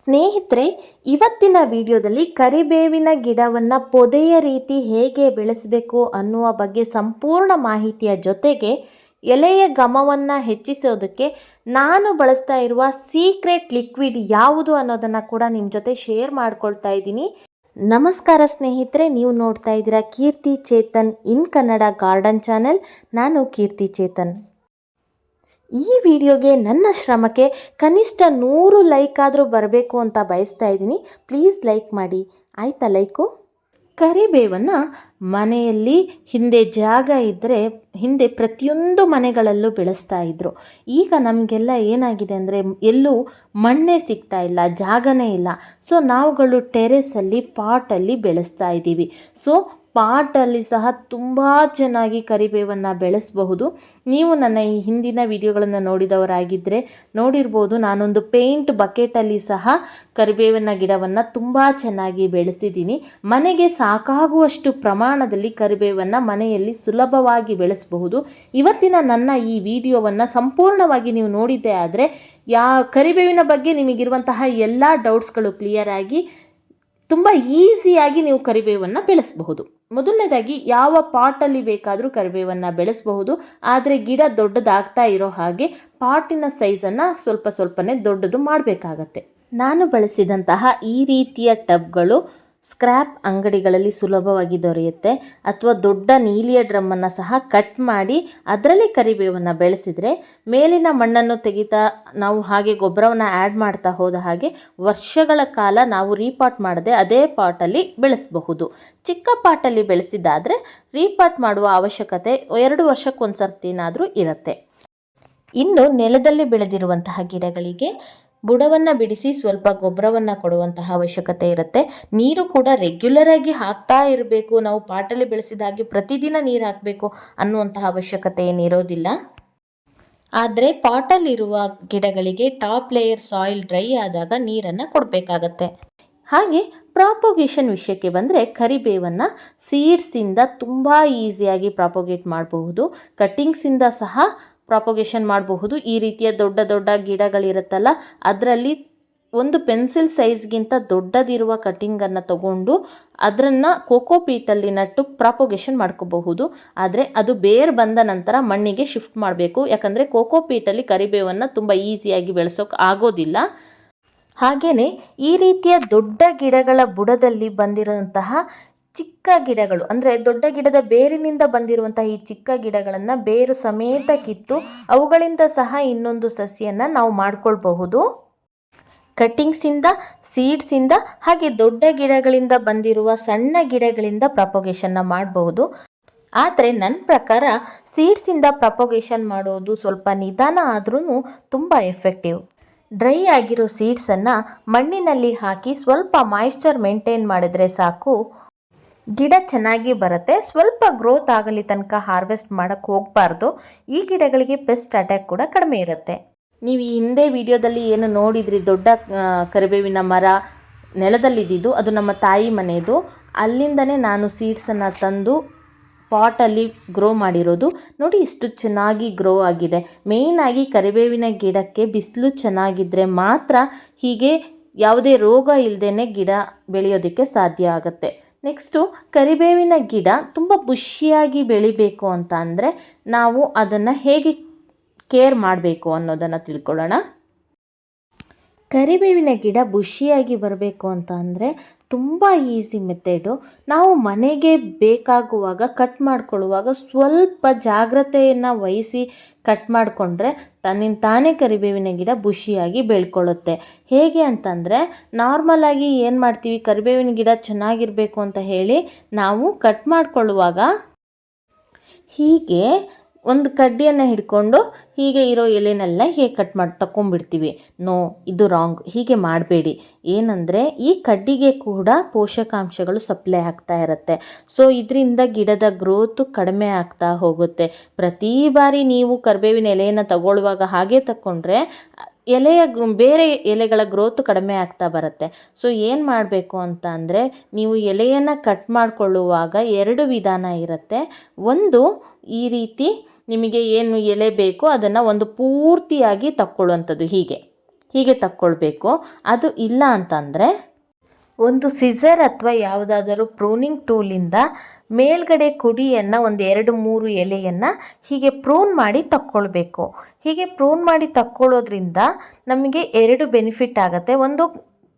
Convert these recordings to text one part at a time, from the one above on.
ಸ್ನೇಹಿತರೆ, ಇವತ್ತಿನ ವಿಡಿಯೋದಲ್ಲಿ ಕರಿಬೇವಿನ ಗಿಡವನ್ನು ಪೊದೆಯ ರೀತಿ ಹೇಗೆ ಬೆಳೆಸಬೇಕು ಅನ್ನುವ ಬಗ್ಗೆ ಸಂಪೂರ್ಣ ಮಾಹಿತಿಯ ಜೊತೆಗೆ ಎಲೆಯ ಗಮವನ್ನು ಹೆಚ್ಚಿಸೋದಕ್ಕೆ ನಾನು ಬಳಸ್ತಾ ಇರುವ ಸೀಕ್ರೆಟ್ ಲಿಕ್ವಿಡ್ ಯಾವುದು ಅನ್ನೋದನ್ನು ಕೂಡ ನಿಮ್ಮ ಜೊತೆ ಶೇರ್ ಮಾಡ್ಕೊಳ್ತಾ ಇದ್ದೀನಿ. ನಮಸ್ಕಾರ ಸ್ನೇಹಿತರೆ, ನೀವು ನೋಡ್ತಾ ಇದ್ದೀರಾ Keerthi Chetan in Kannada garden channel. ನಾನು ಕೀರ್ತಿ ಚೇತನ್. ಈ ವಿಡಿಯೋಗೆ ನನ್ನ ಶ್ರಮಕ್ಕೆ ಕನಿಷ್ಠ ನೂರು ಲೈಕ್ ಆದರೂ ಬರಬೇಕು ಅಂತ ಬಯಸ್ತಾ ಇದ್ದೀನಿ. ಪ್ಲೀಸ್ ಲೈಕ್ ಮಾಡಿ. ಆಯಿತಾ ಲೈಕು? ಕರಿಬೇವನ್ನು ಮನೆಯಲ್ಲಿ ಹಿಂದೆ ಜಾಗ ಇದ್ದರೆ ಹಿಂದೆ ಪ್ರತಿಯೊಂದು ಮನೆಗಳಲ್ಲೂ ಬೆಳೆಸ್ತಾ ಇದ್ದರು ಈಗ ನಮಗೆಲ್ಲ ಏನಾಗಿದೆ ಅಂದರೆ ಎಲ್ಲೂ ಮಣ್ಣೇ ಸಿಗ್ತಾ ಇಲ್ಲ, ಜಾಗನೇ ಇಲ್ಲ. ಸೊ ನಾವುಗಳು ಟೆರೆಸಲ್ಲಿ ಪಾಟಲ್ಲಿ ಬೆಳೆಸ್ತಾ ಇದ್ದೀವಿ. ಸೊ ಪಾಟಲ್ಲಿ ಸಹ ತುಂಬ ಚೆನ್ನಾಗಿ ಕರಿಬೇವನ್ನು ಬೆಳೆಸಬಹುದು. ನೀವು ನನ್ನ ಈ ಹಿಂದಿನ ವಿಡಿಯೋಗಳನ್ನು ನೋಡಿದವರಾಗಿದ್ದರೆ ನೋಡಿರ್ಬೋದು, ನಾನೊಂದು ಪೇಂಟ್ ಬಕೆಟಲ್ಲಿ ಸಹ ಕರಿಬೇವಿನ ಗಿಡವನ್ನು ತುಂಬ ಚೆನ್ನಾಗಿ ಬೆಳೆಸಿದ್ದೀನಿ. ಮನೆಗೆ ಸಾಕಾಗುವಷ್ಟು ಪ್ರಮಾಣದಲ್ಲಿ ಕರಿಬೇವನ್ನು ಮನೆಯಲ್ಲಿ ಸುಲಭವಾಗಿ ಬೆಳೆಸಬಹುದು. ಇವತ್ತಿನ ನನ್ನ ಈ ವಿಡಿಯೋವನ್ನು ಸಂಪೂರ್ಣವಾಗಿ ನೀವು ನೋಡಿದ್ದೇ ಆದರೆ, ಯಾ ಕರಿಬೇವಿನ ಬಗ್ಗೆ ನಿಮಗಿರುವಂತಹ ಎಲ್ಲ ಡೌಟ್ಸ್ಗಳು ಕ್ಲಿಯರ್ ಆಗಿ ತುಂಬ ಈಸಿಯಾಗಿ ನೀವು ಕರಿಬೇವನ್ನು ಬೆಳೆಸಬಹುದು. ಮೊದಲನೇದಾಗಿ ಯಾವ ಪಾಟಲ್ಲಿ ಬೇಕಾದರೂ ಕರಿಬೇವನ್ನು ಬೆಳೆಸಬಹುದು, ಆದರೆ ಗಿಡ ದೊಡ್ಡದಾಗ್ತಾ ಇರೋ ಹಾಗೆ ಪಾಟಿನ ಸೈಜನ್ನು ಸ್ವಲ್ಪ ಸ್ವಲ್ಪನೇ ದೊಡ್ಡದು ಮಾಡಬೇಕಾಗತ್ತೆ. ನಾನು ಬಳಸಿದಂತಹ ಈ ರೀತಿಯ ಟಬ್ಗಳು ಸ್ಕ್ರ್ಯಾಪ್ ಅಂಗಡಿಗಳಲ್ಲಿ ಸುಲಭವಾಗಿ ದೊರೆಯುತ್ತೆ. ಅಥವಾ ದೊಡ್ಡ ನೀಲಿಯ ಡ್ರಮ್ಮನ್ನು ಸಹ ಕಟ್ ಮಾಡಿ ಅದರಲ್ಲಿ ಕರಿಬೇವನ್ನು ಬೆಳೆಸಿದರೆ ಮೇಲಿನ ಮಣ್ಣನ್ನು ತೆಗಿತಾ ನಾವು ಹಾಗೆ ಗೊಬ್ಬರವನ್ನು ಆ್ಯಡ್ ಮಾಡ್ತಾ ಹೋದ ಹಾಗೆ ವರ್ಷಗಳ ಕಾಲ ನಾವು ರೀಪಾಟ್ ಮಾಡದೆ ಅದೇ ಪಾಟಲ್ಲಿ ಬೆಳೆಸಬಹುದು. ಚಿಕ್ಕ ಪಾಟಲ್ಲಿ ಬೆಳೆಸಿದ್ದಾದರೆ ರೀಪಾಟ್ ಮಾಡುವ ಅವಶ್ಯಕತೆ ಎರಡು ವರ್ಷಕ್ಕೊಂದು ಸರ್ತಿನಾದರೂ ಇರುತ್ತೆ. ಇನ್ನು ನೆಲದಲ್ಲಿ ಬೆಳೆದಿರುವಂತಹ ಗಿಡಗಳಿಗೆ ಬುಡವನ್ನು ಬಿಡಿಸಿ ಸ್ವಲ್ಪ ಗೊಬ್ಬರವನ್ನು ಕೊಡುವಂತಹ ಅವಶ್ಯಕತೆ ಇರುತ್ತೆ. ನೀರು ಕೂಡ ರೆಗ್ಯುಲರ್ ಆಗಿ ಹಾಕ್ತಾ ಇರಬೇಕು. ನಾವು ಪಾಟಲ್ಲಿ ಬೆಳೆಸಿದ ಹಾಗೆ ಪ್ರತಿದಿನ ನೀರು ಹಾಕಬೇಕು ಅನ್ನುವಂತಹ ಅವಶ್ಯಕತೆ ಏನಿರೋದಿಲ್ಲ ಆದರೆ ಪಾಟಲ್ಲಿರುವ ಗಿಡಗಳಿಗೆ ಟಾಪ್ ಲೇಯರ್ ಸಾಯಿಲ್ ಡ್ರೈ ಆದಾಗ ನೀರನ್ನು ಕೊಡಬೇಕಾಗತ್ತೆ. ಹಾಗೆ ಪ್ರಾಪೋಗೇಷನ್ ವಿಷಯಕ್ಕೆ ಬಂದರೆ ಕರಿಬೇವನ್ನು ಸೀಡ್ಸಿಂದ ತುಂಬ ಈಸಿಯಾಗಿ ಪ್ರಾಪೋಗೇಟ್ ಮಾಡಬಹುದು. ಕಟ್ಟಿಂಗ್ಸಿಂದ ಸಹ ಪ್ರಾಪೋಗೇಷನ್ ಮಾಡಬಹುದು. ಈ ರೀತಿಯ ದೊಡ್ಡ ದೊಡ್ಡ ಗಿಡಗಳಿರುತ್ತಲ್ಲ, ಅದರಲ್ಲಿ ಒಂದು ಪೆನ್ಸಿಲ್ ಸೈಜ್ಗಿಂತ ದೊಡ್ಡದಿರುವ ಕಟ್ಟಿಂಗನ್ನು ತಗೊಂಡು ಅದನ್ನು ಕೋಕೋಪೀಟಲ್ಲಿ ನಟ್ಟು ಪ್ರಾಪೊಗೇಷನ್ ಮಾಡ್ಕೋಬಹುದು. ಆದರೆ ಅದು ಬೇರ್ ಬಂದ ನಂತರ ಮಣ್ಣಿಗೆ ಶಿಫ್ಟ್ ಮಾಡಬೇಕು. ಯಾಕಂದರೆ ಕೋಕೋಪೀಟಲ್ಲಿ ಕರಿಬೇವನ್ನು ತುಂಬ ಈಸಿಯಾಗಿ ಬೆಳೆಸೋಕೆ ಆಗೋದಿಲ್ಲ. ಹಾಗೆಯೇ ಈ ರೀತಿಯ ದೊಡ್ಡ ಗಿಡಗಳ ಬುಡದಲ್ಲಿ ಬಂದಿರುವಂತಹ ಚಿಕ್ಕ ಗಿಡಗಳು, ಅಂದರೆ ದೊಡ್ಡ ಗಿಡದ ಬೇರಿನಿಂದ ಬಂದಿರುವಂತಹ ಈ ಚಿಕ್ಕ ಗಿಡಗಳನ್ನು ಬೇರು ಸಮೇತ ಕಿತ್ತು ಅವುಗಳಿಂದ ಸಹ ಇನ್ನೊಂದು ಸಸಿಯನ್ನು ನಾವು ಮಾಡಿಕೊಳ್ಬಹುದು. ಕಟ್ಟಿಂಗ್ಸಿಂದ ಸೀಡ್ಸಿಂದ ಹಾಗೆ ದೊಡ್ಡ ಗಿಡಗಳಿಂದ ಬಂದಿರುವ ಸಣ್ಣ ಗಿಡಗಳಿಂದ ಪ್ರಪೋಗೇಷನ್ನ ಮಾಡಬಹುದು. ಆದರೆ ನನ್ನ ಪ್ರಕಾರ ಸೀಡ್ಸಿಂದ ಪ್ರಪೋಗೇಷನ್ ಮಾಡೋದು ಸ್ವಲ್ಪ ನಿಧಾನ ಆದ್ರೂ ತುಂಬ ಎಫೆಕ್ಟಿವ್ ಡ್ರೈ ಆಗಿರೋ ಸೀಡ್ಸನ್ನು ಮಣ್ಣಿನಲ್ಲಿ ಹಾಕಿ ಸ್ವಲ್ಪ ಮಾಯಿಶ್ಚರ್ ಮೇಂಟೈನ್ ಮಾಡಿದರೆ ಸಾಕು. ಗಿಡ ಚೆನ್ನಾಗಿ ಬರುತ್ತೆ, ಸ್ವಲ್ಪ ಗ್ರೋತ್ ಆಗಲಿ ತನಕ ಹಾರ್ವೆಸ್ಟ್ ಮಾಡೋಕ್ಕೆ ಹೋಗಬಾರ್ದು. ಈ ಗಿಡಗಳಿಗೆ ಪೆಸ್ಟ್ ಅಟ್ಯಾಕ್ ಕೂಡ ಕಡಿಮೆ ಇರುತ್ತೆ. ನೀವು ಈ ಹಿಂದೆ ವಿಡಿಯೋದಲ್ಲಿ ಏನು ನೋಡಿದ್ರಿ, ದೊಡ್ಡ ಕರಿಬೇವಿನ ಮರ ನೆಲದಲ್ಲಿದ್ದಿದ್ದು, ಅದು ನಮ್ಮ ತಾಯಿ ಮನೆಯದು ಅಲ್ಲಿಂದನೇ ನಾನು ಸೀಡ್ಸನ್ನು ತಂದು ಪಾಟಲ್ಲಿ ಗ್ರೋ ಮಾಡಿರೋದು. ನೋಡಿ, ಇಷ್ಟು ಚೆನ್ನಾಗಿ ಗ್ರೋ ಆಗಿದೆ. ಮೇಯ್ನಾಗಿ ಕರಿಬೇವಿನ ಗಿಡಕ್ಕೆ ಬಿಸಿಲು ಚೆನ್ನಾಗಿದ್ದರೆ ಮಾತ್ರ ಹೀಗೆ ಯಾವುದೇ ರೋಗ ಇಲ್ಲದೇ ಗಿಡ ಬೆಳೆಯೋದಕ್ಕೆ ಸಾಧ್ಯ ಆಗುತ್ತೆ. ನೆಕ್ಸ್ಟು ಕರಿಬೇವಿನ ಗಿಡ ತುಂಬ ಬುಷಿಯಾಗಿ ಬೆಳಿಬೇಕು ಅಂತ ಅಂದರೆ ನಾವು ಅದನ್ನು ಹೇಗೆ ಕೇರ್ ಮಾಡಬೇಕು ಅನ್ನೋದನ್ನು ತಿಳ್ಕೊಳ್ಳೋಣ. ಕರಿಬೇವಿನ ಗಿಡ ಬುಷಿಯಾಗಿ ಬರಬೇಕು ಅಂತ ಅಂದರೆ ತುಂಬ ಈಸಿ ಮೆಥಡು ನಾವು ಮನೆಗೆ ಬೇಕಾಗುವಾಗ ಕಟ್ ಮಾಡಿಕೊಳ್ಳುವಾಗ ಸ್ವಲ್ಪ ಜಾಗ್ರತೆಯನ್ನು ವಹಿಸಿ ಕಟ್ ಮಾಡಿಕೊಂಡ್ರೆ ತನ್ನಿಂದ ತಾನೇ ಕರಿಬೇವಿನ ಗಿಡ ಬುಷಿಯಾಗಿ ಬೆಳ್ಕೊಳ್ಳುತ್ತೆ. ಹೇಗೆ ಅಂತಂದರೆ ನಾರ್ಮಲಾಗಿ ಏನು ಮಾಡ್ತೀವಿ? ಕರಿಬೇವಿನ ಗಿಡ ಚೆನ್ನಾಗಿರಬೇಕು ಅಂತ ಹೇಳಿ ನಾವು ಕಟ್ ಮಾಡಿಕೊಳ್ಳುವಾಗ ಹೀಗೆ ಒಂದು ಕಡ್ಡಿಯನ್ನು ಹಿಡ್ಕೊಂಡು ಹೀಗೆ ಇರೋ ಎಲೆನೆಲ್ಲ ಹೀಗೆ ಕಟ್ ಮಾಡಿ ತಗೊಂಡ್ಬಿಡ್ತೀವಿ ನೋ, ಇದು ರಾಂಗ್ ಹೀಗೆ ಮಾಡಬೇಡಿ. ಏನಂದರೆ ಈ ಕಡ್ಡಿಗೆ ಕೂಡ ಪೋಷಕಾಂಶಗಳು ಸಪ್ಲೈ ಆಗ್ತಾ ಇರುತ್ತೆ. ಸೊ ಇದರಿಂದ ಗಿಡದ ಗ್ರೋತು ಕಡಿಮೆ ಆಗ್ತಾ ಹೋಗುತ್ತೆ. ಪ್ರತಿ ಬಾರಿ ನೀವು ಕರಿಬೇವಿನ ಎಲೆಯನ್ನು ತಗೊಳ್ಳುವಾಗ ಹಾಗೆ ತಗೊಂಡ್ರೆ ಎಲೆಯ ಬೇರೆ ಎಲೆಗಳ ಗ್ರೋತ್ ಕಡಿಮೆ ಆಗ್ತಾ ಬರುತ್ತೆ. ಸೊ ಏನು ಮಾಡಬೇಕು ಅಂತ ಅಂದರೆ, ನೀವು ಎಲೆಯನ್ನು ಕಟ್ ಮಾಡಿಕೊಳ್ಳುವಾಗ ಎರಡು ವಿಧಾನ ಇರುತ್ತೆ. ಒಂದು, ಈ ರೀತಿ ನಿಮಗೆ ಏನು ಎಲೆ ಬೇಕೋ ಅದನ್ನು ಒಂದು ಪೂರ್ತಿಯಾಗಿ ತಕ್ಕೊಳ್ಳುವಂಥದ್ದು ಹೀಗೆ. ಹೀಗೆ ತಕ್ಕೊಳ್ಬೇಕು. ಅದು ಇಲ್ಲ ಅಂತಂದರೆ, ಒಂದು ಸಿಸರ್ ಅಥವಾ ಯಾವುದಾದರೂ ಪ್ರೂನಿಂಗ್ ಟೂಲಿಂದ ಮೇಲ್ಗಡೆ ಕುಡಿಯನ್ನು ಒಂದು ಎರಡು ಮೂರು ಎಲೆಯನ್ನು ಹೀಗೆ ಪ್ರೂನ್ ಮಾಡಿ ತಕ್ಕೊಳ್ಬೇಕು. ಹೀಗೆ ಪ್ರೂನ್ ಮಾಡಿ ತಕ್ಕೊಳ್ಳೋದ್ರಿಂದ ನಮಗೆ ಎರಡು ಬೆನಿಫಿಟ್ ಆಗುತ್ತೆ. ಒಂದು,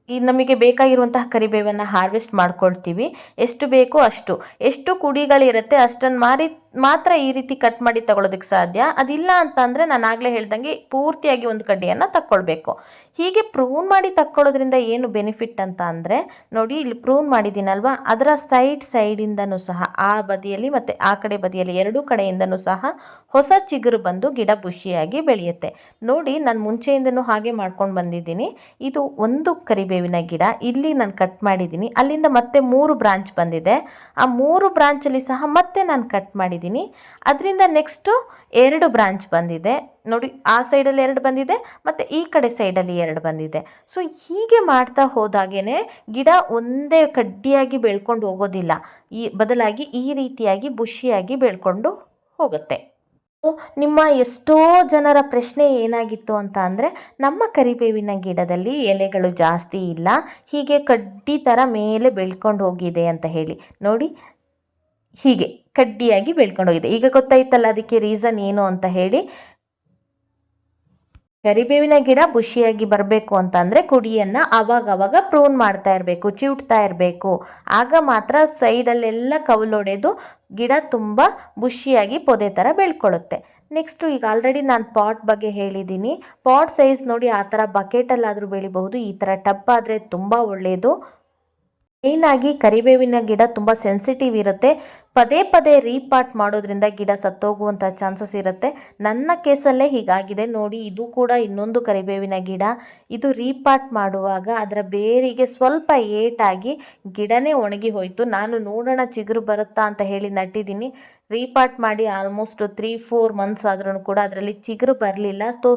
ಈ ನಮಗೆ ಬೇಕಾಗಿರುವಂತಹ ಕರಿಬೇವನ್ನು ಹಾರ್ವೆಸ್ಟ್ ಮಾಡ್ಕೊಳ್ತೀವಿ. ಎಷ್ಟು ಬೇಕೋ ಅಷ್ಟು. ಎಷ್ಟು ಕುಡಿಗಳಿರುತ್ತೆ ಅಷ್ಟನ್ನು ಮಾರಿ ಮಾತ್ರ ಈ ರೀತಿ ಕಟ್ ಮಾಡಿ ತಗೊಳ್ಳೋದಕ್ಕೆ ಸಾಧ್ಯ? ಅದಿಲ್ಲ ಅಂತ ಅಂದರೆ ನಾನು ಆಗಲೇ ಹೇಳ್ದಂಗೆ ಪೂರ್ತಿಯಾಗಿ ಒಂದು ಕಡ್ಡಿಯನ್ನು ತಕ್ಕೊಳ್ಬೇಕು. ಹೀಗೆ ಪ್ರೂನ್ ಮಾಡಿ ತಕ್ಕೊಳ್ಳೋದ್ರಿಂದ ಏನು ಬೆನಿಫಿಟ್ ಅಂತ ಅಂದರೆ, ನೋಡಿ ಇಲ್ಲಿ ಪ್ರೂನ್ ಮಾಡಿದ್ದೀನಲ್ವ? ಅದರ ಸೈಡ್ ಸೈಡಿಂದನೂ ಸಹ, ಆ ಬದಿಯಲ್ಲಿ ಮತ್ತು ಆ ಕಡೆ ಬದಿಯಲ್ಲಿ ಎರಡೂ ಕಡೆಯಿಂದನೂ ಸಹ ಹೊಸ ಚಿಗುರು ಬಂದು ಗಿಡ ಬುಷಿಯಾಗಿ ಬೆಳೆಯುತ್ತೆ. ನೋಡಿ ನಾನು ಮುಂಚೆಯಿಂದನೂ ಹಾಗೆ ಮಾಡ್ಕೊಂಡು ಬಂದಿದ್ದೀನಿ. ಇದು ಒಂದು ಕರಿಬೇವಿನ ಗಿಡ, ಇಲ್ಲಿ ನಾನು ಕಟ್ ಮಾಡಿದ್ದೀನಿ. ಅಲ್ಲಿಂದ ಮತ್ತೆ ಮೂರು ಬ್ರಾಂಚ್ ಬಂದಿದೆ. ಆ ಮೂರು ಬ್ರಾಂಚಲ್ಲಿ ಸಹ ಮತ್ತೆ ನಾನು ಕಟ್ ಮಾಡಿದ್ದೀನಿ. ಅದರಿಂದ ನೆಕ್ಸ್ಟು ಎರಡು ಬ್ರಾಂಚ್ ಬಂದಿದೆ. ನೋಡಿ, ಆ ಸೈಡಲ್ಲಿ ಎರಡು ಬಂದಿದೆ ಮತ್ತು ಈ ಕಡೆ ಸೈಡಲ್ಲಿ ಎರಡು ಬಂದಿದೆ. ಸೊ, ಹೀಗೆ ಮಾಡ್ತಾ ಹೋದಾಗೇ ಗಿಡ ಒಂದೇ ಕಡ್ಡಿಯಾಗಿ ಬೆಳ್ಕೊಂಡು ಹೋಗೋದಿಲ್ಲ. ಈ ಬದಲಾಗಿ ಈ ರೀತಿಯಾಗಿ ಬುಷಿಯಾಗಿ ಬೆಳ್ಕೊಂಡು ಹೋಗುತ್ತೆ. ನಿಮ್ಮ ಎಷ್ಟೋ ಜನರ ಪ್ರಶ್ನೆ ಏನಾಗಿತ್ತು ಅಂತ ಅಂದರೆ, ನಮ್ಮ ಕರಿಬೇವಿನ ಗಿಡದಲ್ಲಿ ಎಲೆಗಳು ಜಾಸ್ತಿ ಇಲ್ಲ, ಹೀಗೆ ಕಡ್ಡಿ ಥರ ಮೇಲೆ ಬೆಳ್ಕೊಂಡು ಹೋಗಿದೆ ಅಂತ ಹೇಳಿ. ನೋಡಿ, ಹೀಗೆ. ಕಡ್ಡಿಯಾಗಿ ಬೆಳ್ಕೊಂಡೋಗಿದೆ. ಈಗ ಗೊತ್ತಾಯ್ತಲ್ಲ ಅದಕ್ಕೆ ರೀಸನ್ ಏನು ಅಂತ ಹೇಳಿ? ಕರಿಬೇವಿನ ಗಿಡ ಬುಷಿಯಾಗಿ ಬರಬೇಕು ಅಂತಂದರೆ ಕುಡಿಯನ್ನು ಅವಾಗವಾಗ ಪ್ರೂನ್ ಮಾಡ್ತಾ ಇರಬೇಕು, ಚಿವುಟ್ತಾ ಇರಬೇಕು. ಆಗ ಮಾತ್ರ ಸೈಡಲ್ಲೆಲ್ಲ ಕವಲೊಡೆದು ಗಿಡ ತುಂಬ ಬುಷಿಯಾಗಿ ಪೊದೆ ಥರ ಬೆಳ್ಕೊಳ್ಳುತ್ತೆ. ನೆಕ್ಸ್ಟು ಈಗ ಆಲ್ರೆಡಿ ನಾನು ಪಾಟ್ ಬಗ್ಗೆ ಹೇಳಿದ್ದೀನಿ ಪಾಟ್ ಸೈಜ್ ನೋಡಿ ಆ ಥರ ಬಕೆಟಲ್ಲಾದರೂ ಬೆಳಿಬಹುದು, ಈ ಥರ ಟಬ್ ಆದರೆ ತುಂಬ ಒಳ್ಳೆಯದು ಮೇಯ್ನಾಗಿ ಕರಿಬೇವಿನ ಗಿಡ ತುಂಬ ಸೆನ್ಸಿಟಿವ್ ಇರುತ್ತೆ. ಪದೇ ಪದೇ ರೀಪಾಟ್ ಮಾಡೋದ್ರಿಂದ ಗಿಡ ಸತ್ತೋಗುವಂಥ ಚಾನ್ಸಸ್ ಇರುತ್ತೆ. ನನ್ನ ಕೇಸಲ್ಲೇ ಹೀಗಾಗಿದೆ. ನೋಡಿ, ಇದು ಕೂಡ ಇನ್ನೊಂದು ಕರಿಬೇವಿನ ಗಿಡ. ಇದು ರೀಪಾಟ್ ಮಾಡುವಾಗ ಅದರ ಬೇರಿಗೆ ಸ್ವಲ್ಪ ಏಟಾಗಿ ಗಿಡನೇ ಒಣಗಿ ಹೋಯಿತು. ನಾನು ನೋಡೋಣ ಚಿಗುರು ಬರುತ್ತಾ ಅಂತ ಹೇಳಿ ನಟ್ಟಿದ್ದೀನಿ. ರೀಪಾಟ್ ಮಾಡಿ ಆಲ್ಮೋಸ್ಟ್ ತ್ರೀ ಫೋರ್ ಮಂತ್ಸ್ ಆದ್ರೂ ಕೂಡ ಅದರಲ್ಲಿ ಚಿಗುರು ಬರಲಿಲ್ಲ. ಸೊ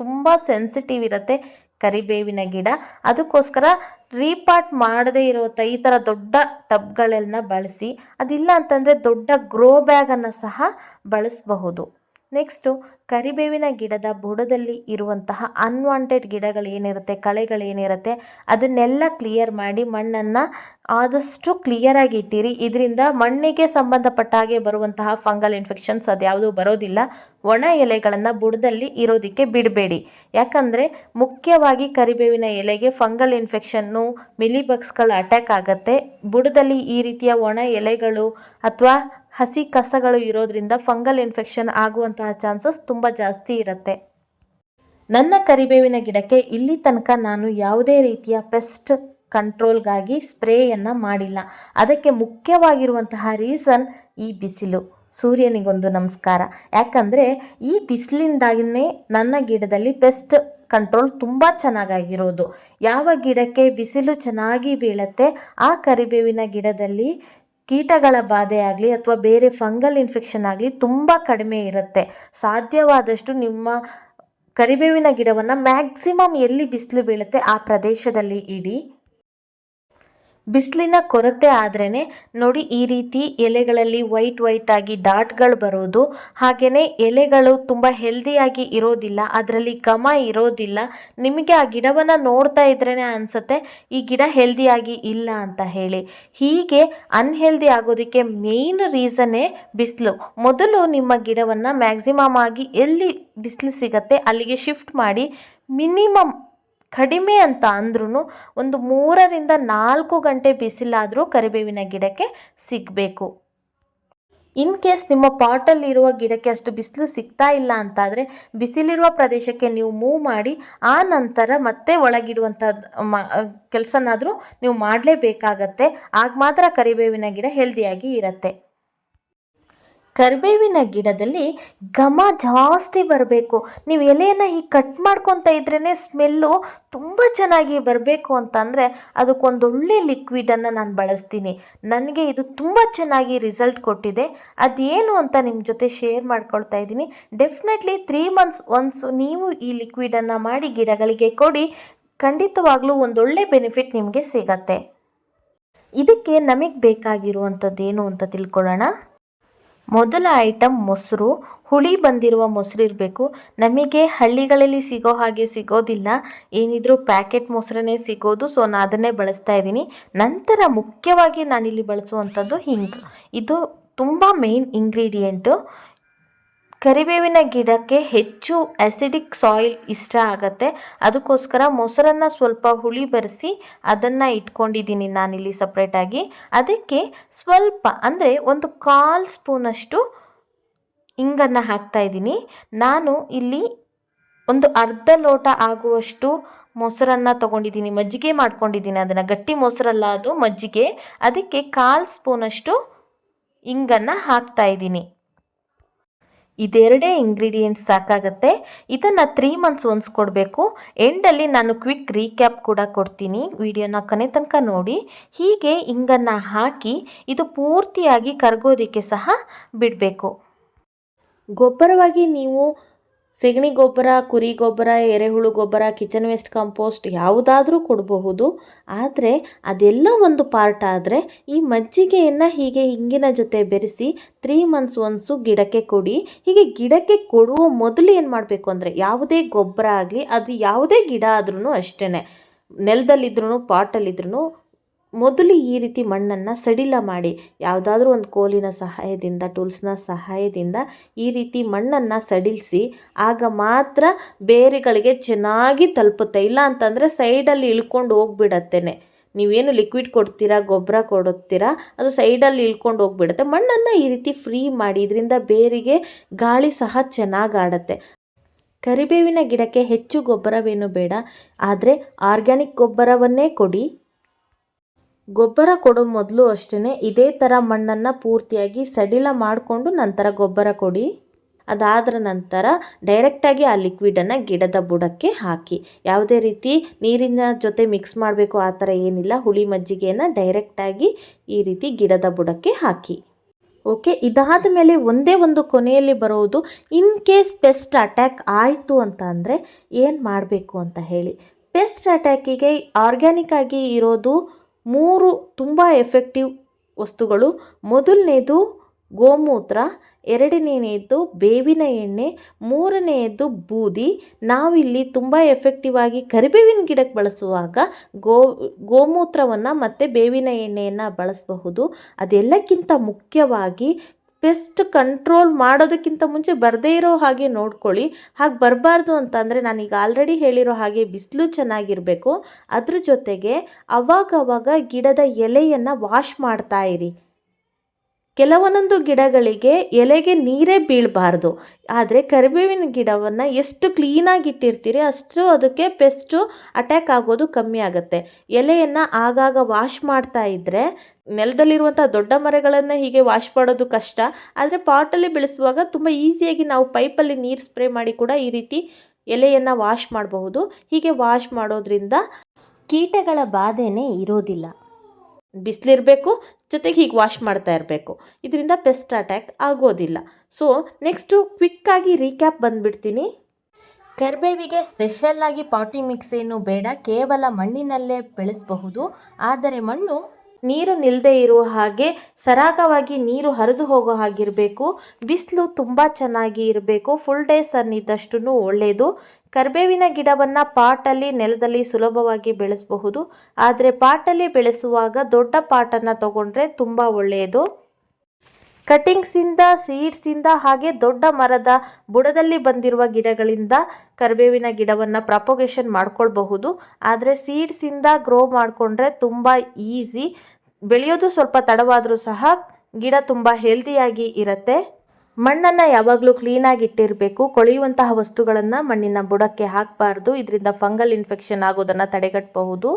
ತುಂಬ ಸೆನ್ಸಿಟಿವ್ ಇರುತ್ತೆ ಕರಿಬೇವಿನ ಗಿಡ. ಅದಕ್ಕೋಸ್ಕರ ರೀಪಾಟ್ ಮಾಡದೇ ಇರೋ ಈ ಥರ ದೊಡ್ಡ ಟಬ್ಗಳನ್ನ ಬಳಸಿ, ಅದಿಲ್ಲ ಅಂತಂದರೆ ದೊಡ್ಡ ಗ್ರೋ ಬ್ಯಾಗನ್ನು ಸಹ ಬಳಸಬಹುದು. ನೆಕ್ಸ್ಟು ಕರಿಬೇವಿನ ಗಿಡದ ಬುಡದಲ್ಲಿ ಇರುವಂತಹ ಅನ್ವಾಂಟೆಡ್ ಗಿಡಗಳು ಏನಿರುತ್ತೆ ಕಳೆಗಳೇನಿರುತ್ತೆ ಅದನ್ನೆಲ್ಲ ಕ್ಲಿಯರ್ ಮಾಡಿ ಮಣ್ಣನ್ನು ಆದಷ್ಟು ಕ್ಲಿಯರಾಗಿ ಇಟ್ಟಿರಿ. ಇದರಿಂದ ಮಣ್ಣಿಗೆ ಸಂಬಂಧಪಟ್ಟ ಹಾಗೆ ಬರುವಂತಹ ಫಂಗಲ್ ಇನ್ಫೆಕ್ಷನ್ಸ್ ಅದ್ಯಾವುದೂ ಬರೋದಿಲ್ಲ. ಒಣ ಎಲೆಗಳನ್ನು ಬುಡದಲ್ಲಿ ಇರೋದಕ್ಕೆ ಬಿಡಬೇಡಿ. ಯಾಕಂದರೆ ಮುಖ್ಯವಾಗಿ ಕರಿಬೇವಿನ ಎಲೆಗೆ ಫಂಗಲ್ ಇನ್ಫೆಕ್ಷನ್ನು ಮಿಲಿಬಗ್ಸ್ಗಳು ಅಟ್ಯಾಕ್ ಆಗುತ್ತೆ. ಬುಡದಲ್ಲಿ ಈ ರೀತಿಯ ಒಣ ಎಲೆಗಳು ಅಥವಾ ಹಸಿ ಕಸಗಳು ಇರೋದ್ರಿಂದ ಫಂಗಲ್ ಇನ್ಫೆಕ್ಷನ್ ಆಗುವಂತಹ ಚಾನ್ಸಸ್ ತುಂಬ ಜಾಸ್ತಿ ಇರುತ್ತೆ. ನನ್ನ ಕರಿಬೇವಿನ ಗಿಡಕ್ಕೆ ಇಲ್ಲಿ ತನಕ ನಾನು ಯಾವುದೇ ರೀತಿಯ ಪೆಸ್ಟ್ ಕಂಟ್ರೋಲ್ಗಾಗಿ ಸ್ಪ್ರೇಯನ್ನು ಮಾಡಿಲ್ಲ. ಅದಕ್ಕೆ ಮುಖ್ಯವಾಗಿರುವಂತಹ ರೀಸನ್ ಈ ಬಿಸಿಲು. ಸೂರ್ಯನಿಗೊಂದು ನಮಸ್ಕಾರ. ಯಾಕಂದರೆ ಈ ಬಿಸಿಲಿಂದಾಗಿನೇ ನನ್ನ ಗಿಡದಲ್ಲಿ ಪೆಸ್ಟ್ ಕಂಟ್ರೋಲ್ ತುಂಬ ಚೆನ್ನಾಗಾಗಿರೋದು. ಯಾವ ಗಿಡಕ್ಕೆ ಬಿಸಿಲು ಚೆನ್ನಾಗಿ ಬೀಳತ್ತೆ ಆ ಕರಿಬೇವಿನ ಗಿಡದಲ್ಲಿ ಕೀಟಗಳ ಬಾಧೆ ಆಗಲಿ ಅಥವಾ ಬೇರೆ ಫಂಗಲ್ ಇನ್ಫೆಕ್ಷನ್ ಆಗಲಿ ತುಂಬ ಕಡಿಮೆ ಇರುತ್ತೆ. ಸಾಧ್ಯವಾದಷ್ಟು ನಿಮ್ಮ ಕರಿಬೇವಿನ ಗಿಡವನ್ನು ಮ್ಯಾಕ್ಸಿಮಮ್ ಎಲ್ಲಿ ಬಿಸಿಲು ಬೀಳುತ್ತೆ ಆ ಪ್ರದೇಶದಲ್ಲಿ ಇಡಿ. ಬಿಸಿಲಿನ ಕೊರತೆ ಆದ್ರೇ ನೋಡಿ ಈ ರೀತಿ ಎಲೆಗಳಲ್ಲಿ ವೈಟ್ ವೈಟ್ ಆಗಿ ಡಾಟ್ಗಳು ಬರೋದು. ಹಾಗೆಯೇ ಎಲೆಗಳು ತುಂಬ ಹೆಲ್ದಿಯಾಗಿ ಇರೋದಿಲ್ಲ, ಅದರಲ್ಲಿ ಘಮ ಇರೋದಿಲ್ಲ. ನಿಮಗೆ ಆ ಗಿಡವನ್ನು ನೋಡ್ತಾ ಇದ್ರೇ ಅನಿಸುತ್ತೆ, ಈ ಗಿಡ ಹೆಲ್ದಿಯಾಗಿ ಇಲ್ಲ ಅಂತ ಹೇಳಿ. ಹೀಗೆ ಅನ್ಹೆಲ್ದಿ ಆಗೋದಕ್ಕೆ ಮೇನ್ ರೀಸನ್ನೇ ಬಿಸಿಲು. ಮೊದಲು ನಿಮ್ಮ ಗಿಡವನ್ನು ಮ್ಯಾಕ್ಸಿಮಮ್ ಆಗಿ ಎಲ್ಲಿ ಬಿಸಿಲು ಸಿಗತ್ತೆ ಅಲ್ಲಿಗೆ ಶಿಫ್ಟ್ ಮಾಡಿ ಮಿನಿಮಮ್ ಕಡಿಮೆ ಅಂತ ಅಂದ್ರೂ ಒಂದು ಮೂರರಿಂದ ನಾಲ್ಕು ಗಂಟೆ ಬಿಸಿಲಾದರೂ ಕರಿಬೇವಿನ ಗಿಡಕ್ಕೆ ಸಿಗಬೇಕು. ಇನ್ ಕೇಸ್ ನಿಮ್ಮ ಪಾಟಲ್ಲಿರುವ ಗಿಡಕ್ಕೆ ಅಷ್ಟು ಬಿಸಿಲು ಸಿಗ್ತಾ ಇಲ್ಲ ಅಂತಾದರೆ ಬಿಸಿಲಿರುವ ಪ್ರದೇಶಕ್ಕೆ ನೀವು ಮೂವ್ ಮಾಡಿ ಆ ನಂತರ ಮತ್ತೆ ಒಳಗಿಡುವಂಥ ಮ ಕೆಲಸನಾದರೂ ನೀವು ಮಾಡಲೇಬೇಕಾಗತ್ತೆ. ಆಗ ಮಾತ್ರ ಕರಿಬೇವಿನ ಗಿಡ ಹೆಲ್ದಿಯಾಗಿ ಇರುತ್ತೆ. ಕರಿಬೇವಿನ ಗಿಡದಲ್ಲಿ ಘಮ ಜಾಸ್ತಿ ಬರಬೇಕು. ನೀವು ಎಲೆಯನ್ನು ಹೀಗೆ ಕಟ್ ಮಾಡ್ಕೊತ ಇದ್ರೇ ಸ್ಮೆಲ್ಲು ತುಂಬ ಚೆನ್ನಾಗಿ ಬರಬೇಕು ಅಂತಂದರೆ ಅದಕ್ಕೊಂದೊಳ್ಳೆ ಲಿಕ್ವಿಡನ್ನು ನಾನು ಬಳಸ್ತೀನಿ. ನನಗೆ ಇದು ತುಂಬ ಚೆನ್ನಾಗಿ ರಿಸಲ್ಟ್ ಕೊಟ್ಟಿದೆ. ಅದೇನು ಅಂತ ನಿಮ್ಮ ಜೊತೆ ಶೇರ್ ಮಾಡ್ಕೊಳ್ತಾ ಇದ್ದೀನಿ. ಡೆಫಿನೆಟ್ಲಿ ತ್ರೀ ಮಂತ್ಸ್ ಒನ್ಸ್ ನೀವು ಈ ಲಿಕ್ವಿಡನ್ನು ಮಾಡಿ ಗಿಡಗಳಿಗೆ ಕೊಡಿ, ಖಂಡಿತವಾಗ್ಲೂ ಒಂದೊಳ್ಳೆ ಬೆನಿಫಿಟ್ ನಿಮಗೆ ಸಿಗತ್ತೆ. ಇದಕ್ಕೆ ನಮಗೆ ಬೇಕಾಗಿರುವಂಥದ್ದೇನು ಅಂತ ತಿಳ್ಕೊಳ್ಳೋಣ. ಮೊದಲ ಐಟಮ್ ಮೊಸರು. ಹುಳಿ ಬಂದಿರುವ ಮೊಸರು ಇರಬೇಕು. ನಮಗೆ ಹಳ್ಳಿಗಳಲ್ಲಿ ಸಿಗೋ ಹಾಗೆ ಸಿಗೋದಿಲ್ಲ. ಏನಿದ್ರೂ ಪ್ಯಾಕೆಟ್ ಮೊಸರನ್ನೇ ಸಿಗೋದು. ಸೊ ನಾನು ಅದನ್ನೇ ಬಳಸ್ತಾ ಇದ್ದೀನಿ. ನಂತರ ಮುಖ್ಯವಾಗಿ ನಾನಿಲ್ಲಿ ಬಳಸುವಂಥದ್ದು ಹಿಂಗು. ಇದು ತುಂಬ ಮೇನ್ ಇಂಗ್ರೀಡಿಯೆಂಟು ಕರಿಬೇವಿನ ಗಿಡಕ್ಕೆ ಹೆಚ್ಚು ಅಸಿಡಿಕ್ ಸಾಯಿಲ್ ಇಷ್ಟ ಆಗತ್ತೆ. ಅದಕ್ಕೋಸ್ಕರ ಮೊಸರನ್ನು ಸ್ವಲ್ಪ ಹುಳಿ ಬರೆಸಿ ಅದನ್ನು ಇಟ್ಕೊಂಡಿದ್ದೀನಿ ನಾನಿಲ್ಲಿ ಸಪ್ರೇಟಾಗಿ ಅದಕ್ಕೆ ಸ್ವಲ್ಪ ಅಂದರೆ ಒಂದು ಕಾಲು ಸ್ಪೂನಷ್ಟು ಇಂಗನ್ನು ಹಾಕ್ತಾ ಇದ್ದೀನಿ. ನಾನು ಇಲ್ಲಿ ಒಂದು ಅರ್ಧ ಲೋಟ ಆಗುವಷ್ಟು ಮೊಸರನ್ನು ತೊಗೊಂಡಿದ್ದೀನಿ. ಮಜ್ಜಿಗೆ ಮಾಡ್ಕೊಂಡಿದ್ದೀನಿ ಅದನ್ನು. ಗಟ್ಟಿ ಮೊಸರಲ್ಲ ಅದು, ಮಜ್ಜಿಗೆ. ಅದಕ್ಕೆ ಕಾಲು ಸ್ಪೂನಷ್ಟು ಇಂಗನ್ನು ಹಾಕ್ತಾ ಇದ್ದೀನಿ. ಇದೆರಡೇ ಇಂಗ್ರೀಡಿಯೆಂಟ್ಸ್ ಸಾಕಾಗುತ್ತೆ. ಇದನ್ನು ತ್ರೀ ಮಂತ್ಸ್ ಒನ್ಸ್ ಕೊಡಬೇಕು. ಎಂಡಲ್ಲಿ ನಾನು ಕ್ವಿಕ್ ರೀಕ್ಯಾಪ್ ಕೂಡ ಕೊಡ್ತೀನಿ. ವಿಡಿಯೋನ ಕೊನೆ ತನಕ ನೋಡಿ. ಹೀಗೆ ಇಂಗನ್ನು ಹಾಕಿ ಇದು ಪೂರ್ತಿಯಾಗಿ ಕರಗೋದಕ್ಕೆ ಸಹ ಬಿಡಬೇಕು. ಗೊಬ್ಬರವಾಗಿ ನೀವು ಸೆಗಣಿ ಗೊಬ್ಬರ, ಕುರಿ ಗೊಬ್ಬರ, ಎರೆಹುಳು ಗೊಬ್ಬರ, ಕಿಚನ್ ವೇಸ್ಟ್ ಕಾಂಪೋಸ್ಟ್ ಯಾವುದಾದ್ರೂ ಕೊಡಬಹುದು. ಆದರೆ ಅದೆಲ್ಲ ಒಂದು ಪಾರ್ಟ್ ಆದರೆ ಈ ಮಜ್ಜಿಗೆಯನ್ನು ಹೀಗೆ ಹಿಂಗಿನ ಜೊತೆ ಬೆರೆಸಿ ತ್ರೀ ಮಂತ್ಸ್ ಒನ್ಸು ಗಿಡಕ್ಕೆ ಕೊಡಿ. ಹೀಗೆ ಗಿಡಕ್ಕೆ ಕೊಡುವ ಮೊದಲು ಏನು ಮಾಡಬೇಕು ಅಂದರೆ ಯಾವುದೇ ಗೊಬ್ಬರ ಆಗಲಿ, ಅದು ಯಾವುದೇ ಗಿಡ ಆದ್ರೂ ಅಷ್ಟೇ ನೆಲದಲ್ಲಿದ್ರೂ ಪಾಟಲ್ಲಿದ್ರೂ ಮೊದಲು ಈ ರೀತಿ ಮಣ್ಣನ್ನು ಸಡಿಲ ಮಾಡಿ, ಯಾವುದಾದ್ರೂ ಒಂದು ಕೋಲಿನ ಸಹಾಯದಿಂದ, ಟೂಲ್ಸ್ನ ಸಹಾಯದಿಂದ ಈ ರೀತಿ ಮಣ್ಣನ್ನು ಸಡಿಲಿಸಿ, ಆಗ ಮಾತ್ರ ಬೇರೆಗಳಿಗೆ ಚೆನ್ನಾಗಿ ತಲುಪುತ್ತೆ. ಇಲ್ಲ ಅಂತಂದರೆ ಸೈಡಲ್ಲಿ ಇಳ್ಕೊಂಡು ಹೋಗ್ಬಿಡತ್ತೇನೆ. ನೀವೇನು ಲಿಕ್ವಿಡ್ ಕೊಡ್ತೀರಾ, ಗೊಬ್ಬರ ಕೊಡುತ್ತೀರಾ, ಅದು ಸೈಡಲ್ಲಿ ಇಳ್ಕೊಂಡು ಹೋಗ್ಬಿಡುತ್ತೆ. ಮಣ್ಣನ್ನು ಈ ರೀತಿ ಫ್ರೀ ಮಾಡಿ, ಇದರಿಂದ ಬೇರಿಗೆ ಗಾಳಿ ಸಹ ಚೆನ್ನಾಗಿ ಆಡತ್ತೆ ಕರಿಬೇವಿನ ಗಿಡಕ್ಕೆ ಹೆಚ್ಚು ಗೊಬ್ಬರವೇನು ಬೇಡ, ಆದರೆ ಆರ್ಗ್ಯಾನಿಕ್ ಗೊಬ್ಬರವನ್ನೇ ಕೊಡಿ. ಗೊಬ್ಬರ ಕೊಡೋ ಮೊದಲು ಅಷ್ಟೇ ಇದೇ ಥರ ಮಣ್ಣನ್ನು ಪೂರ್ತಿಯಾಗಿ ಸಡಿಲ ಮಾಡಿಕೊಂಡು ನಂತರ ಗೊಬ್ಬರ ಕೊಡಿ. ಅದಾದ ನಂತರ ಡೈರೆಕ್ಟಾಗಿ ಆ ಲಿಕ್ವಿಡನ್ನು ಗಿಡದ ಬುಡಕ್ಕೆ ಹಾಕಿ. ಯಾವುದೇ ರೀತಿ ನೀರಿನ ಜೊತೆ ಮಿಕ್ಸ್ ಮಾಡಬೇಕು ಆ ಥರ ಏನಿಲ್ಲ. ಹುಳಿ ಮಜ್ಜಿಗೆಯನ್ನು ಡೈರೆಕ್ಟಾಗಿ ಈ ರೀತಿ ಗಿಡದ ಬುಡಕ್ಕೆ ಹಾಕಿ. ಓಕೆ ಇದಾದ ಮೇಲೆ ಒಂದೇ ಒಂದು ಕೊನೆಯಲ್ಲಿ ಬರೋದು ಇನ್ ಕೇಸ್ ಪೆಸ್ಟ್ ಅಟ್ಯಾಕ್ ಆಯಿತು ಅಂತ ಅಂದರೆ ಏನು ಮಾಡಬೇಕು ಅಂತ ಹೇಳಿ. ಪೆಸ್ಟ್ ಅಟ್ಯಾಕಿಗೆ ಆರ್ಗ್ಯಾನಿಕ್ ಆಗಿ ಇರೋದು ಮೂರು ತುಂಬ ಎಫೆಕ್ಟಿವ್ ವಸ್ತುಗಳು. ಮೊದಲನೇದು ಗೋಮೂತ್ರ, ಎರಡನೇದು ಬೇವಿನ ಎಣ್ಣೆ ಮೂರನೆಯದು ಬೂದಿ. ನಾವಿಲ್ಲಿ ತುಂಬ ಎಫೆಕ್ಟಿವ್ ಆಗಿ ಕರಿಬೇವಿನ ಗಿಡಕ್ಕೆ ಬಳಸುವಾಗ ಗೋ, ಗೋಮೂತ್ರವನ್ನು ಮತ್ತು ಬೇವಿನ ಎಣ್ಣೆಯನ್ನು ಬಳಸಬಹುದು. ಅದೆಲ್ಲಕ್ಕಿಂತ ಮುಖ್ಯವಾಗಿ ಪೆಸ್ಟ್ ಕಂಟ್ರೋಲ್ ಮಾಡೋದಕ್ಕಿಂತ ಮುಂಚೆ ಬರದೇ ಇರೋ ಹಾಗೆ ನೋಡ್ಕೊಳ್ಳಿ. ಹಾಗೆ ಬರಬಾರ್ದು ಅಂತಂದರೆ ನಾನೀಗ ಆಲ್ರೆಡಿ ಹೇಳಿರೋ ಹಾಗೆ ಬಿಸಿಲು ಚೆನ್ನಾಗಿರಬೇಕು. ಅದ್ರ ಜೊತೆಗೆ ಅವಾಗವಾಗ ಗಿಡದ ಎಲೆಯನ್ನು ವಾಶ್ ಮಾಡ್ತಾ ಇರಿ. ಕೆಲವೊಂದೊಂದು ಗಿಡಗಳಿಗೆ ಎಲೆಗೆ ನೀರೇ ಬೀಳಬಾರ್ದು. ಆದರೆ ಕರಿಬೇವಿನ ಗಿಡವನ್ನು ಎಷ್ಟು ಕ್ಲೀನಾಗಿ ಇಟ್ಟಿರ್ತೀರಿ ಅಷ್ಟು ಅದಕ್ಕೆ ಪೆಸ್ಟು ಅಟ್ಯಾಕ್ ಆಗೋದು ಕಮ್ಮಿ ಆಗುತ್ತೆ. ಎಲೆಯನ್ನು ಆಗಾಗ ವಾಶ್ ಮಾಡ್ತಾ ಇದ್ದರೆ ನೆಲದಲ್ಲಿರುವಂಥ ದೊಡ್ಡ ಮರಗಳನ್ನು ಹೀಗೆ ವಾಶ್ ಮಾಡೋದು ಕಷ್ಟ. ಆದರೆ ಪಾಟಲ್ಲಿ ಬೆಳೆಸುವಾಗ ತುಂಬ ಈಸಿಯಾಗಿ ನಾವು ಪೈಪಲ್ಲಿ ನೀರು ಸ್ಪ್ರೇ ಮಾಡಿ ಕೂಡ ಈ ರೀತಿ ಎಲೆಯನ್ನು ವಾಶ್ ಮಾಡಬಹುದು. ಹೀಗೆ ವಾಶ್ ಮಾಡೋದ್ರಿಂದ ಕೀಟಗಳ ಬಾಧೆನೇ ಇರೋದಿಲ್ಲ. ಬಿಸಿಲಿರಬೇಕು ಜೊತೆಗೆ ಹೀಗೆ ವಾಶ್ ಮಾಡ್ತಾ ಇರಬೇಕು. ಇದರಿಂದ ಪೆಸ್ಟ್ ಅಟ್ಯಾಕ್ ಆಗೋದಿಲ್ಲ. ಸೊ ನೆಕ್ಸ್ಟು ಕ್ವಿಕ್ಕಾಗಿ ರೀಕ್ಯಾಪ್ ಬಂದುಬಿಡ್ತೀನಿ. ಕರ್ಬೇವಿಗೆ ಸ್ಪೆಷಲ್ಲಾಗಿ ಪಾಟಿ ಮಿಕ್ಸ್ ಏನು ಬೇಡ. ಕೇವಲ ಮಣ್ಣಿನಲ್ಲೇ ಬೆಳೆಸಬಹುದು. ಆದರೆ ಮಣ್ಣು ನೀರು ನಿಲ್ಲದೆ ಇರುವ ಹಾಗೆ ಸರಾಗವಾಗಿ ನೀರು ಹರಿದು ಹೋಗೋ ಹಾಗಿರಬೇಕು. ಬಿಸಿಲು ತುಂಬ ಚೆನ್ನಾಗಿ ಇರಬೇಕು. ಫುಲ್ ಡೇ ಸನ್ ಇದ್ದಷ್ಟು ಒಳ್ಳೆಯದು ಕರಿಬೇವಿನ ಗಿಡವನ್ನು ಪಾಟಲ್ಲಿ, ನೆಲದಲ್ಲಿ ಸುಲಭವಾಗಿ ಬೆಳೆಸಬಹುದು. ಆದರೆ ಪಾಟಲ್ಲಿ ಬೆಳೆಸುವಾಗ ದೊಡ್ಡ ಪಾಟನ್ನು ತಗೊಂಡ್ರೆ ತುಂಬ ಒಳ್ಳೆಯದು ಕಟಿಂಗ್ಸಿಂದ, ಸೀಡ್ಸಿಂದ ಹಾಗೆ ದೊಡ್ಡ ಮರದ ಬುಡದಲ್ಲಿ ಬಂದಿರುವ ಗಿಡಗಳಿಂದ ಕರಿಬೇವಿನ ಗಿಡವನ್ನು ಪ್ರಪೋಗೇಷನ್ ಮಾಡ್ಕೊಳ್ಬಹುದು. ಆದರೆ ಸೀಡ್ಸಿಂದ ಗ್ರೋ ಮಾಡಿಕೊಂಡ್ರೆ ತುಂಬ ಈಸಿ ಬೆಳೆಯೋದು ಸ್ವಲ್ಪ ತಡವಾದರೂ ಸಹ ಗಿಡ ತುಂಬ ಹೆಲ್ದಿಯಾಗಿ ಇರುತ್ತೆ. ಮಣ್ಣನ್ನು ಯಾವಾಗಲೂ ಕ್ಲೀನಾಗಿ ಇಟ್ಟಿರಬೇಕು. ಕೊಳೆಯುವಂತಹ ವಸ್ತುಗಳನ್ನು ಮಣ್ಣಿನ ಬುಡಕ್ಕೆ ಹಾಕಬಾರ್ದು. ಇದರಿಂದ ಫಂಗಲ್ ಇನ್ಫೆಕ್ಷನ್ ಆಗೋದನ್ನು ತಡೆಗಟ್ಟಬಹುದು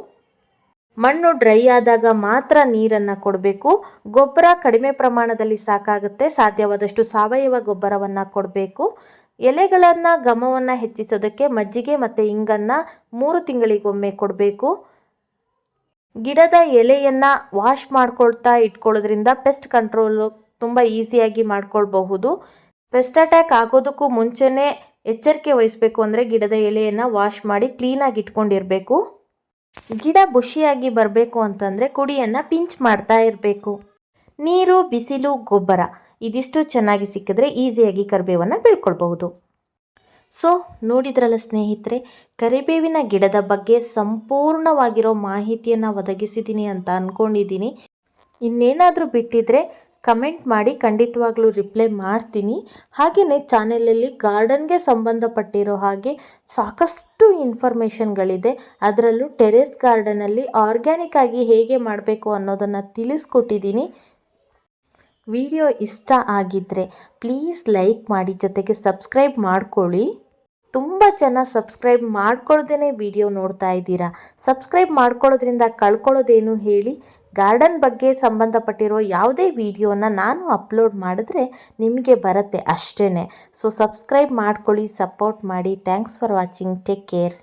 ಮಣ್ಣು ಡ್ರೈ ಆದಾಗ ಮಾತ್ರ ನೀರನ್ನು ಕೊಡಬೇಕು. ಗೊಬ್ಬರ ಕಡಿಮೆ ಪ್ರಮಾಣದಲ್ಲಿ ಸಾಕಾಗುತ್ತೆ. ಸಾಧ್ಯವಾದಷ್ಟು ಸಾವಯವ ಗೊಬ್ಬರವನ್ನು ಕೊಡಬೇಕು. ಎಲೆಗಳನ್ನು ಗಮವನ್ನು ಹೆಚ್ಚಿಸೋದಕ್ಕೆ ಮಜ್ಜಿಗೆ ಮತ್ತು ಇಂಗನ್ನು ಮೂರು ತಿಂಗಳಿಗೊಮ್ಮೆ ಕೊಡಬೇಕು. ಗಿಡದ ಎಲೆಯನ್ನ ವಾಶ್ ಮಾಡ್ಕೊಳ್ತಾ ಇಟ್ಕೊಳ್ಳೋದ್ರಿಂದ ಪೆಸ್ಟ್ ಕಂಟ್ರೋಲು ತುಂಬ ಈಸಿಯಾಗಿ ಮಾಡ್ಕೊಳ್ಬಹುದು. ಪೆಸ್ಟ್ ಅಟ್ಯಾಕ್ ಆಗೋದಕ್ಕೂ ಮುಂಚೆನೇ ಎಚ್ಚರಿಕೆ ವಹಿಸಬೇಕು ಅಂದರೆ ಗಿಡದ ಎಲೆಯನ್ನು ವಾಶ್ ಮಾಡಿ ಕ್ಲೀನಾಗಿ ಇಟ್ಕೊಂಡಿರಬೇಕು. ಗಿಡ ಬುಷಿಯಾಗಿ ಬರಬೇಕು ಅಂತಂದರೆ ಕುಡಿಯನ್ನು ಪಿಂಚ್ ಮಾಡ್ತಾ ಇರಬೇಕು. ನೀರು, ಬಿಸಿಲು, ಗೊಬ್ಬರ, ಇದಿಷ್ಟು ಚೆನ್ನಾಗಿ ಸಿಕ್ಕಿದ್ರೆ ಈಸಿಯಾಗಿ ಕರಿಬೇವನ್ನು ಬೆಳ್ಕೊಳ್ಬಹುದು. ಸೊ, ನೋಡಿದ್ರಲ್ಲ ಸ್ನೇಹಿತರೆ, ಕರಿಬೇವಿನ ಗಿಡದ ಬಗ್ಗೆ ಸಂಪೂರ್ಣವಾಗಿರೋ ಮಾಹಿತಿಯನ್ನು ಒದಗಿಸಿದ್ದೀನಿ ಅಂತ ಅಂದ್ಕೊಂಡಿದ್ದೀನಿ ಇನ್ನೇನಾದರೂ ಬಿಟ್ಟಿದ್ರೆ ಕಮೆಂಟ್ ಮಾಡಿ ಖಂಡಿತವಾಗ್ಲೂ ರಿಪ್ಲೈ ಮಾಡ್ತೀನಿ. ಹಾಗೆಯೇ ಚಾನೆಲಲ್ಲಿ ಗಾರ್ಡನ್ಗೆ ಸಂಬಂಧಪಟ್ಟಿರೋ ಹಾಗೆ ಸಾಕಷ್ಟು ಇನ್ಫಾರ್ಮೇಷನ್ಗಳಿದೆ. ಅದರಲ್ಲೂ ಟೆರೆಸ್ ಗಾರ್ಡನಲ್ಲಿ ಆರ್ಗ್ಯಾನಿಕ್ ಆಗಿ ಹೇಗೆ ಮಾಡಬೇಕು ಅನ್ನೋದನ್ನು ತಿಳಿಸ್ಕೊಟ್ಟಿದ್ದೀನಿ ವಿಡಿಯೋ ಇಷ್ಟ ಆಗಿದ್ದರೆ ಪ್ಲೀಸ್ ಲೈಕ್ ಮಾಡಿ ಜೊತೆಗೆ ಸಬ್ಸ್ಕ್ರೈಬ್ ಮಾಡ್ಕೊಳ್ಳಿ. ತುಂಬ ಜನ ಸಬ್ಸ್ಕ್ರೈಬ್ ಮಾಡ್ಕೊಳ್ಳೋದೇ ವಿಡಿಯೋ ನೋಡ್ತಾ ಇದ್ದೀರಾ? ಸಬ್ಸ್ಕ್ರೈಬ್ ಮಾಡ್ಕೊಳ್ಳೋದ್ರಿಂದ ಕಳ್ಕೊಳ್ಳೋದೇನು ಹೇಳಿ? ಗಾರ್ಡನ್ ಬಗ್ಗೆ ಸಂಬಂಧಪಟ್ಟಿರೋ ಯಾವುದೇ ವಿಡಿಯೋನ ನಾನು ಅಪ್ಲೋಡ್ ಮಾಡಿದ್ರೆ ನಿಮಗೆ ಬರುತ್ತೆ ಅಷ್ಟೇ ಸೊ, ಸಬ್ಸ್ಕ್ರೈಬ್ ಮಾಡ್ಕೊಳ್ಳಿ, ಸಪೋರ್ಟ್ ಮಾಡಿ. Thanks for watching. Take care.